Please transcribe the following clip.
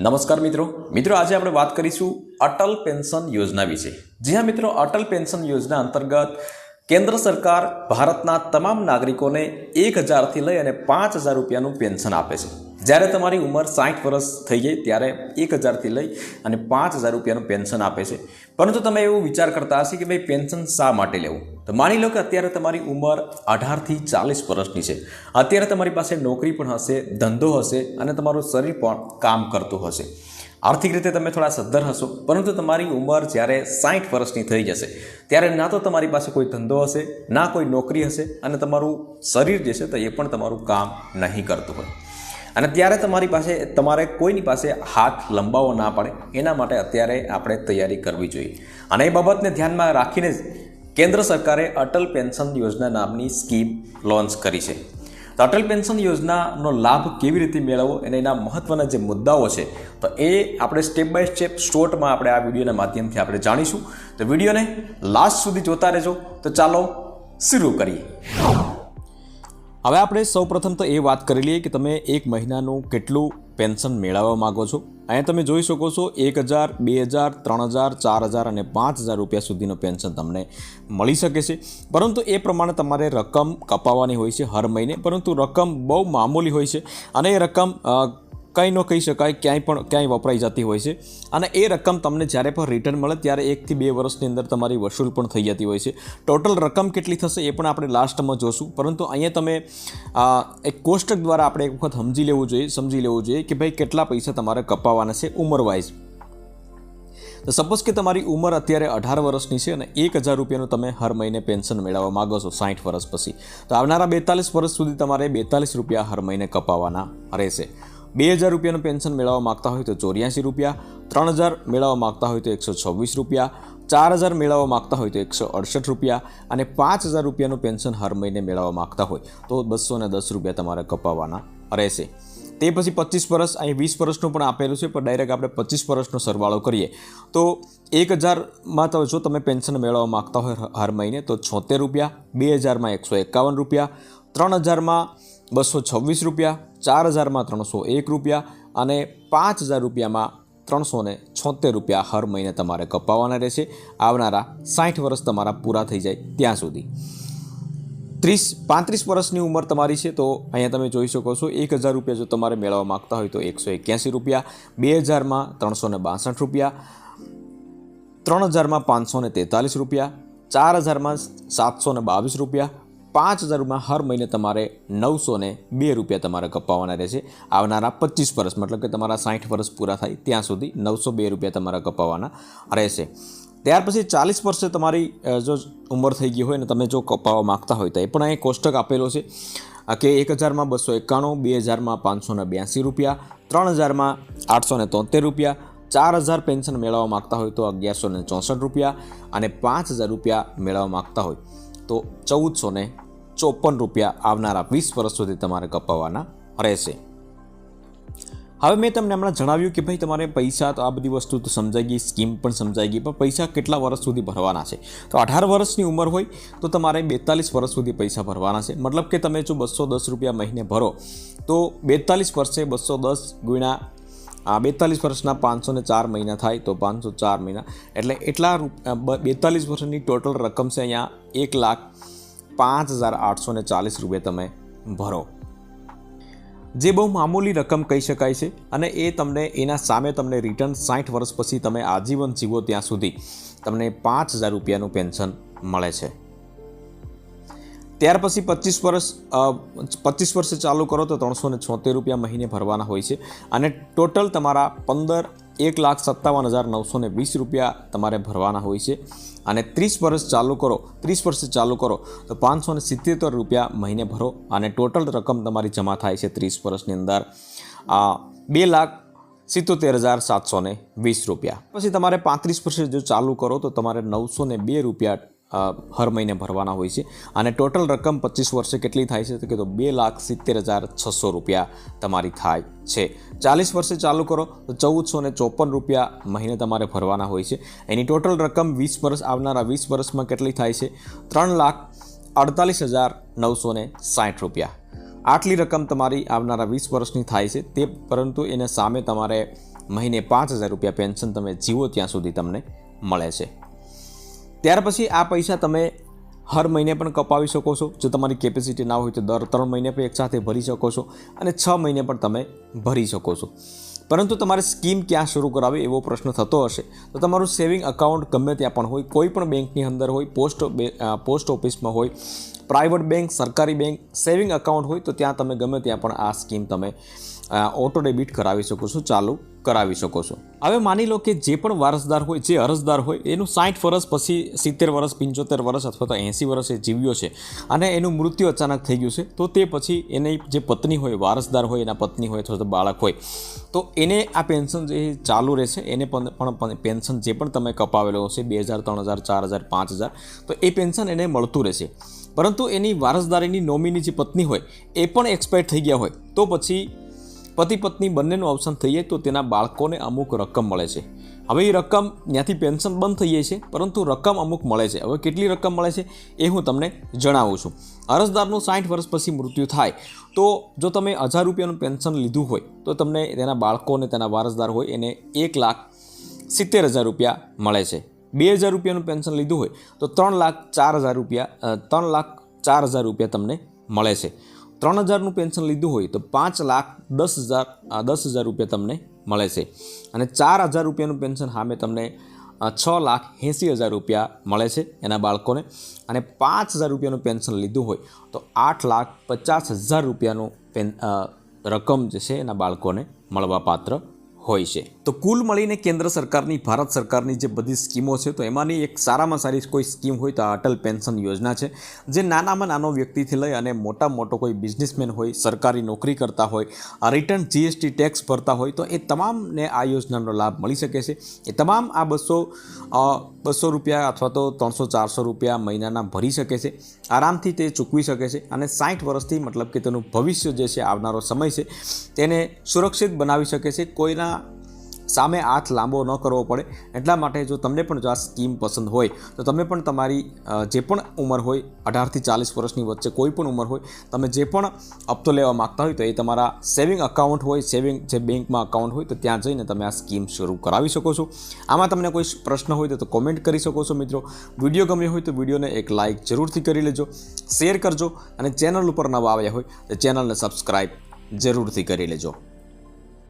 નમસ્કાર મિત્રો. મિત્રો, આજે આપણે વાત કરીશું અટલ પેન્શન યોજના વિશે. જી હા મિત્રો, અટલ પેન્શન યોજના અંતર્ગત કેન્દ્ર સરકાર ભારતના તમામ નાગરિકોને એક હજારથી લઈ અને પાંચ હજાર રૂપિયાનું પેન્શન આપે છે. જ્યારે તમારી ઉંમર સાઠ વર્ષ થઈ જાય ત્યારે એક હજારથી લઈ અને પાંચ હજાર રૂપિયાનું પેન્શન આપે છે. પરંતુ તમે એવું વિચાર કરતા હશે કે ભાઈ, પેન્શન શા માટે લેવું? તો માની લો કે અત્યારે તમારી ઉંમર અઢારથી ચાલીસ વર્ષની છે. અત્યારે તમારી પાસે નોકરી પણ હશે, ધંધો હશે અને તમારું શરીર પણ કામ કરતું હશે. આર્થિક રીતે તમે થોડા સદ્ધર હશો, પરંતુ તમારી ઉંમર જ્યારે સાઠ વર્ષની થઈ જશે, ત્યારે ના તો તમારી પાસે કોઈ ધંધો હશે, ના કોઈ નોકરી હશે અને તમારું શરીર જે છે તો એ પણ તમારું કામ નહીં કરતું હોય. અને ત્યારે તમારી પાસે, તમારે કોઈની પાસે હાથ લંબાવો ના પડે, એના માટે અત્યારે આપણે તૈયારી કરવી જોઈએ. અને એ બાબતને ધ્યાનમાં રાખીને જ કેન્દ્ર સરકારે અટલ પેન્શન યોજના નામની સ્કીમ લોન્ચ કરી છે. તો અટલ પેન્શન યોજનાનો લાભ કેવી રીતે મેળવવો અને એના મહત્ત્વના જે મુદ્દાઓ છે, તો એ આપણે સ્ટેપ બાય સ્ટેપ શોર્ટમાં આપણે આ વિડીયોના માધ્યમથી આપણે જાણીશું. તો વિડીયોને લાસ્ટ સુધી જોતા રહેજો. તો ચાલો શરૂ કરીએ. હવે આપણે સૌપ્રથમ તો એ વાત કરી લઈએ કે તમે એક મહિનાનું કેટલું પેન્શન મેળવવા માગો છો? અહીંયા તમે જોઈ શકો છો એક હજાર, બે હજાર, ત્રણ હજાર, ચાર હજાર અને પાંચ હજાર રૂપિયા સુધીનું પેન્શન તમને મળી શકે છે. પરંતુ એ પ્રમાણે તમારે રકમ કપાવવાની હોય છે હર મહિને. પરંતુ રકમ બહુ મામૂલી હોય છે અને એ રકમ કંઈ ન કહી શકાય, ક્યાંય પણ ક્યાંય વપરાઈ જતી હોય છે. અને એ રકમ તમને જ્યારે પણ રિટર્ન મળે, ત્યારે એકથી બે વર્ષની અંદર તમારી વસૂલ પણ થઈ જતી હોય છે. ટોટલ રકમ કેટલી થશે એ પણ આપણે લાસ્ટમાં જોશું. પરંતુ અહીંયા તમે એક કોષ્ટક દ્વારા આપણે એક વખત સમજી લેવું જોઈએ, સમજી લેવું જોઈએ કે ભાઈ કેટલા પૈસા તમારે કપાવવાના છે ઉંમર વાઇઝ તો સપોઝ કે તમારી ઉંમર અત્યારે અઢાર વર્ષની છે અને એક હજાર રૂપિયાનું તમે હર મહિને પેન્શન મેળવવા માગો છો સાઠ વર્ષ પછી. તો આવનારા બેતાલીસ વર્ષ સુધી તમારે બેતાલીસ રૂપિયા હર મહિને કપાવવાના રહેશે. બે હજાર રૂપિયાનું પેન્શન મેળવવા માગતા હોય તો ચોર્યાસી રૂપિયા, ત્રણ હજાર મેળવવા માગતા હોય તો એકસો છવ્વીસ રૂપિયા, ચાર હજાર મેળવવા માગતા હોય તો એકસો અડસઠ રૂપિયા અને પાંચ હજાર રૂપિયાનું પેન્શન હર મહિને મેળવવા માગતા હોય તો બસો ને દસ રૂપિયા તમારે કપાવવાના રહેશે. તે પછી પચીસ વર્ષ, અહીં વીસ વર્ષનું પણ આપેલું છે, પણ ડાયરેક્ટ આપણે પચીસ વર્ષનો સરવાળો કરીએ. તો એક હજારમાં તો જો તમે પેન્શન મેળવવા માગતા હોય હર મહિને તો છોતેર રૂપિયા, બે હજારમાં એકસો એકાવન રૂપિયા, ત્રણ હજારમાં બસો છવ્વીસ રૂપિયા, ચાર હજારમાં ત્રણસો એક રૂપિયા અને પાંચ હજાર રૂપિયામાં ત્રણસો ને છોતેર રૂપિયા હર મહિને તમારે કપાવવાના રહેશે. આવનારા સાઠ વર્ષ તમારા પૂરા થઈ જાય ત્યાં સુધી. ત્રીસ, પાંત્રીસ વર્ષની ઉંમર તમારી છે તો અહીંયા તમે જોઈ શકો છો, એક હજાર રૂપિયા જો તમારે મેળવવા માગતા હોય તો એકસો એક્યાસી રૂપિયા, બે હજારમાં ત્રણસો ને બાસઠ રૂપિયા, ત્રણ હજારમાં પાંચસો ને તેતાલીસ રૂપિયા, ચાર હજારમાં સાતસો ને બાવીસ રૂપિયા પાંચ હજારમાં હર મહિને તમારે નવસો ને બે રૂપિયા તમારે કપાવવાના રહેશે. આવનારા પચીસ વર્ષ, મતલબ કે તમારા સાઠ વર્ષ પૂરા થાય ત્યાં સુધી નવસો બે રૂપિયા તમારે કપાવવાના રહેશે. ત્યાર પછી ચાલીસ વર્ષે તમારી જો ઉંમર થઈ ગઈ હોય ને તમે જો કપાવવા માગતા હોય તો એ પણ અહીં કોષ્ટક આપેલો છે કે એક હજારમાં બસો એકાણું, બે હજારમાં પાંચસો ને બ્યાસી રૂપિયા, ત્રણ હજારમાં આઠસો ને તોતેર રૂપિયા, ચાર હજાર પેન્શન મેળવવા માગતા હોય તો અગિયારસો ને ચોસઠ રૂપિયા અને પાંચ હજાર રૂપિયા મેળવવા માગતા હોય. તો ચૌદસો ને ચોપન રૂપિયા આવનારા વીસ વર્ષ સુધી તમારે કપાવવાના રહેશે. હવે મેં તમને હમણાં જણાવ્યું કે ભાઈ તમારે પૈસા તો આ બધી વસ્તુ તો સમજાઈ ગઈ, સ્કીમ પણ સમજાઈ ગઈ, પણ પૈસા કેટલા વર્ષ સુધી ભરવાના છે? તો અઢાર વર્ષની ઉંમર હોય તો તમારે બેતાલીસ વર્ષ સુધી પૈસા ભરવાના છે. મતલબ કે તમે જો બસો દસ રૂપિયા મહિને ભરો, તો બેતાલીસ વર્ષે બસો દસ ગુણ્યા બેતાલીસ વર્ષના પાંચસો ને ચાર મહિના થાય તો પાંચસો ચાર મહિના. એટલે એટલા બેતાલીસ વર્ષની ટોટલ રકમ છે અહીંયા એક લાખ પાંચ હજાર આઠસો ને ચાલીસ રૂપિયા તમે ભરો. જે બહુ મામૂલી રકમ કહી શકાય છે અને એ તમને એના સામે તમને રિટર્ન સાઠ વર્ષ પછી તમે આજીવન જીવો ત્યાં સુધી તમને પાંચ હજાર રૂપિયાનું પેન્શન મળે છે. ત્યાર પછી પચીસ વર્ષ પચીસ વર્ષે ચાલુ કરો તો ત્રણસો ને છોતેર રૂપિયા મહિને ભરવાના હોય છે. અને ટોટલ તમારા પંદર, એક લાખ સત્તાવન હજાર નવસો ને વીસ રૂપિયા તમારે ભરવાના હોય છે. અને ત્રીસ વર્ષ ચાલુ કરો, ત્રીસ વર્ષે ચાલુ કરો તો પાંચસો ને સિત્તેર રૂપિયા મહિને ભરો અને ટોટલ રકમ તમારી જમા થાય છે ત્રીસ વર્ષની અંદર. બે લાખ સિત્તોતેર હજાર સાતસો વીસ રૂપિયા. પછી તમારે પાંત્રીસ વર્ષે જો ચાલુ કરો તો તમારે નવસો ને બે રૂપિયા હર મહિને ભરવાના હોય છે. અને ટોટલ રકમ પચીસ વર્ષે કેટલી થાય છે તો કે તો બે લાખ સિત્તેર હજાર છસો રૂપિયા તમારી થાય છે. ચાલીસ વર્ષે ચાલુ કરો તો ચૌદસો ને ચોપન રૂપિયા મહિને તમારે ભરવાના હોય છે. એની ટોટલ રકમ વીસ વર્ષ આવનારા વીસ વર્ષમાં કેટલી થાય છે? ત્રણ લાખ અડતાલીસ હજાર નવસો ને સાઠ રૂપિયા. આટલી રકમ તમારી આવનારા વીસ વર્ષની થાય છે તે પરંતુ એને સામે તમારે મહિને પાંચ હજાર રૂપિયા પેન્શન તમે જીવો ત્યાં સુધી તમને મળે છે. ત્યાર પછી આ પૈસા તમે હર મહિને પણ કપાવી શકો છો. જો તમારી કેપેસિટી ના હોય તો દર ત્રણ મહિને પણ એકસાથે ભરી શકો છો અને છ મહિને પણ તમે ભરી શકો છો. પરંતુ તમારે સ્કીમ ક્યાં શરૂ કરાવી એવો પ્રશ્ન થતો હશે. તો તમારું સેવિંગ અકાઉન્ટ ગમે ત્યાં પણ હોય, કોઈ પણ બેંકની અંદર હોય પોસ્ટ પોસ્ટ ઓફિસમાં હોય પ્રાઇવેટ બેંક સરકારી બેંક સેવિંગ અકાઉન્ટ હોય તો ત્યાં તમે ગમે ત્યાં પણ આ સ્કીમ તમે ઓટો ડેબિટ કરાવી શકો છો, ચાલુ કરાવી શકો છો. હવે માની લો કે જે પણ વારસદાર હોય, જે અરજદાર હોય, એનું સાઠ વર્ષ પછી સિત્તેર વર્ષ, પંચોતેર વર્ષ અથવા તો એંસી વર્ષ જીવ્યો છે અને એનું મૃત્યુ અચાનક થઈ ગયું છે, તો તે પછી એની જે પત્ની હોય, વારસદાર હોય, એના પત્ની હોય અથવા તો બાળક હોય, તો એને આ પેન્શન જે ચાલુ રહેશે, એને પણ પેન્શન જે પણ તમે કપાવેલો હશે, બે હજાર, ત્રણ હજાર, ચાર હજાર, પાંચ હજાર, તો એ પેન્શન એને મળતું રહેશે. પરંતુ એની વારસદારીની નોમીની જે પત્ની હોય, એ પણ એક્સપાયર થઈ ગયા હોય, તો પછી પતિ પત્ની બંનેનું અવસાન થઈ જાય તો તેના બાળકોને અમુક રકમ મળે છે. હવે એ રકમ ત્યાંથી પેન્શન બંધ થઈ જાય છે, પરંતુ રકમ અમુક મળે છે. હવે કેટલી રકમ મળે છે એ હું તમને જણાવું છું. અરજદારનું સાઠ વર્ષ પછી મૃત્યુ થાય તો જો તમે હજાર રૂપિયાનું પેન્શન લીધું હોય, તો તમને તેના બાળકો અને તેના વારસદાર હોય એને એક લાખ સિત્તેર હજાર રૂપિયા મળે છે. બે હજાર રૂપિયાનું પેન્શન લીધું હોય તો ત્રણ લાખ ચાર હજાર રૂપિયા ત્રણ લાખ ચાર હજાર રૂપિયા તમને મળે છે. ત્રણ હજારનું પેન્શન લીધું હોય તો પાંચ લાખ દસ હજાર દસ હજાર રૂપિયા તમને મળે છે. અને ચાર હજાર રૂપિયાનું પેન્શન સામે તમને છ લાખ એંસી હજાર રૂપિયા મળે છે એના બાળકોને. અને પાંચ હજાર રૂપિયાનું પેન્શન લીધું હોય તો આઠ લાખ પચાસ હજાર રૂપિયાનું પેન રકમ જે છે એના બાળકોને મળવાપાત્ર હોય છે. તો કુલ મળીને કેન્દ્ર સરકારની, ભારત સરકારની જે બધી સ્કીમો છે, તો એમાંની એક સારામાં સારી કોઈ સ્કીમ હોય તો અટલ પેન્શન યોજના છે, જે નાનામાં નાનો વ્યક્તિથી લઈ અને મોટા મોટો કોઈ બિઝનેસમેન હોય, સરકારી નોકરી કરતા હોય રિટર્ન જીએસટી ટેક્સ ભરતા હોય, તો એ તમામને આ યોજનાનો લાભ મળી શકે છે. એ તમામ આ બસો બસો રૂપિયા અથવા તો ત્રણસો ચારસો રૂપિયા મહિનાના ભરી શકે છે, આરામથી તે ચૂકવી શકે છે અને સાઠ વર્ષથી મતલબ કે તેનું ભવિષ્ય જે છે આવનારો સમય છે, તેને સુરક્ષિત બનાવી શકે છે. કોઈના સામે હાથ લાંબો ન કરવો પડે. એટલા માટે જો તમને પણ જો આ સ્કીમ પસંદ હોય, તો તમે પણ તમારી જે પણ ઉંમર હોય, અઢારથી ચાલીસ વર્ષની વચ્ચે કોઈ પણ ઉંમર હોય, તમે જે પણ હપ્તો લેવા માગતા હોય તો એ તમારા સેવિંગ અકાઉન્ટ હોય, સેવિંગ જે બેંકમાં અકાઉન્ટ હોય, તો ત્યાં જઈને તમે આ સ્કીમ શરૂ કરાવી શકો છો. આમાં તમને કોઈ પ્રશ્ન હોય તો કોમેન્ટ કરી શકો છો મિત્રો. વીડિયો ગમ્યો હોય તો વિડીયોને એક લાઇક જરૂરથી કરી લેજો. શેર કરજો અને ચેનલ ઉપર નવા આવ્યા હોય તો ચેનલને સબસ્ક્રાઈબ જરૂરથી કરી લેજો.